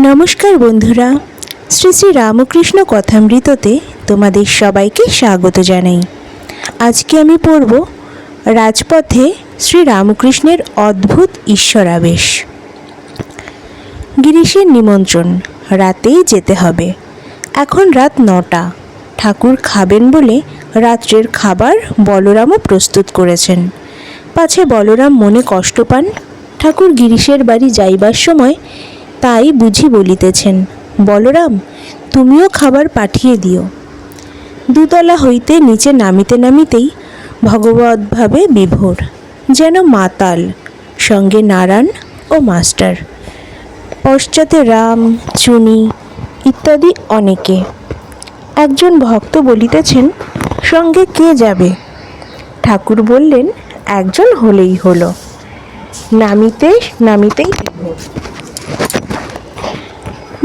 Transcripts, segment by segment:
নমস্কার বন্ধুরা, শ্রী শ্রী রামকৃষ্ণ কথামৃততে তোমাদের সবাইকে স্বাগত জানাই। আজকে আমি পড়ব রাজপথে শ্রী রামকৃষ্ণের অদ্ভুত ঈশ্বরাবেশ। গিরিশের নিমন্ত্রণ, রাতেই যেতে হবে। এখন রাত নটা, ঠাকুর খাবেন বলে রাত্রের খাবার বলরামও প্রস্তুত করেছেন। পাছে বলরাম মনে কষ্ট পান, ঠাকুর গিরিশের বাড়ি যাইবার সময় তাই বুঝি বলিতেছেন, বলরাম, তুমিও খাবার পাঠিয়ে দিও। দুতলা হইতে নিচে নামিতে নামিতেই ভগবদ্ভাবে বিভোর, যেন মাতাল, সঙ্গে নারায়ণ ও মাস্টার। পশ্চাতে রাম, চুনি ইত্যাদি অনেকে। একজন ভক্ত বলিতেছেন, সঙ্গে কে যাবে? ঠাকুর বললেন, একজন হলেই হলো। নামিতে, নামিতেই বিভোর।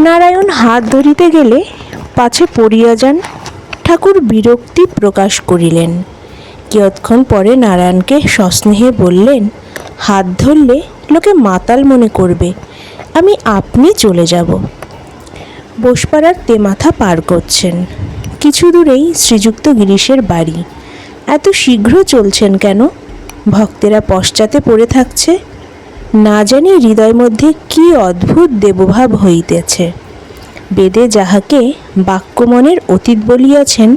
নারায়ণ হাত ধরিতে গেলে পাছে পড়িয়া যান, ঠাকুর বিরক্তি প্রকাশ করিলেন। কিয়ৎক্ষণ পরে নারায়ণকে সস্নেহে বললেন, হাত ধরলে লোকে মাতাল মনে করবে, আমি আপনি চলে যাব বসপাড়ার তেমাথা পার করছেন। কিছু দূরেই শ্রীযুক্ত গিরিশের বাড়ি। এত শীঘ্র চলছেন কেন? ভক্তেরা পশ্চাতে পড়ে থাকছে। না জানি হৃদয় মধ্যে কি অদ্ভুত দেবভাব হইতেছে। বেদে যাহাকে বাক্যমনের অতীত বলিয়াছেন,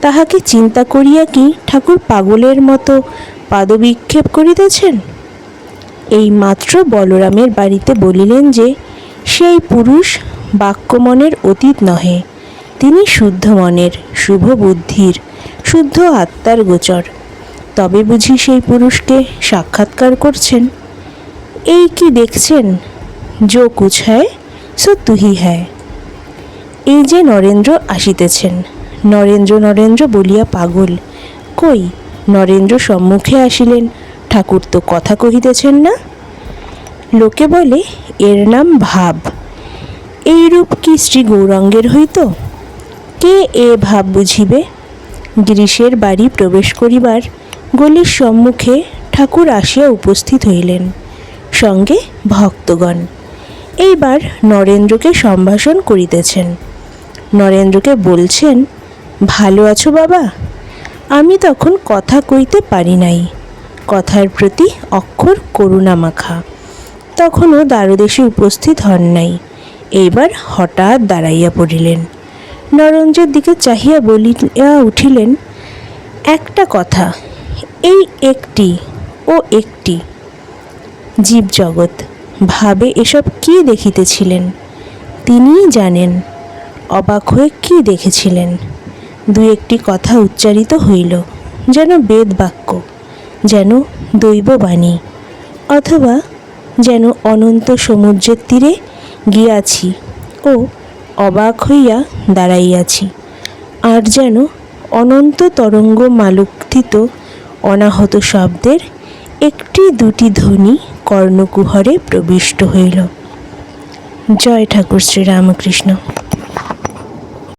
তাহাকে চিন্তা করিয়া কি ঠাকুর পাগলের মতো পাদবিক্ষেপ করিতেছেন? এই মাত্র বলরামের বাড়িতে বলিলেন যে, সেই পুরুষ বাক্যমনের অতীত নহে, তিনি শুদ্ধ মনের, শুভ বুদ্ধির, শুদ্ধ আত্মার গোচর। তবে বুঝি সেই পুরুষকে সাক্ষাৎকার করছেন। এই কি দেখছেন? যো কুছ হ্যায় সো তুহি হ্যায়। এই যে নরেন্দ্র আসিতেছেন। নরেন্দ্র নরেন্দ্র বলিয়া পাগল। কই নরেন্দ্র সম্মুখে আসিলেন? ঠাকুর তো কথা কহিতেছেন না। লোকে বলে, এর নাম ভাব। এই রূপ কি শ্রী গৌরাঙ্গের হইত? কে এ ভাব বুঝিবে? গিরিশের বাড়ি প্রবেশ করিবার গলির সম্মুখে ঠাকুর আসিয়া উপস্থিত হইলেন। সঙ্গে ভক্তগণ। এইবার নরেন্দ্রকে সম্ভাষণ করিতেছেন। নরেন্দ্রকে বলছেন, ভালো আছো বাবা? আমি তখন কথা কইতে পারি নাই। কথার প্রতি অক্ষর করুণা মাখা। তখনও দ্বারদেশে উপস্থিত হন নাই। এইবার হঠাৎ দাঁড়াইয়া পড়িলেন। নরেন্দ্রের দিকে চাহিয়া বলিয়া উঠিলেন, একটা কথা, এই একটি ও একটি। জীবজগৎ। ভাবে এসব কি দেখিতেছিলেন? তিনিই জানেন, অবাক হয়ে কি দেখেছিলেন। দু একটি কথা উচ্চারিত হইল, যেন বেদ বাক্য যেন দৈববাণী, অথবা যেন অনন্ত সমুদ্রের তীরে গিয়াছি ও অবাক হইয়া দাঁড়াইয়াছি, আর যেন অনন্ত তরঙ্গ মালুক্তিত অনাহত শব্দের একটি দুটি ধ্বনি কর্ণকুহরে প্রবিষ্ট হইল। জয় ঠাকুর শ্রীরামকৃষ্ণ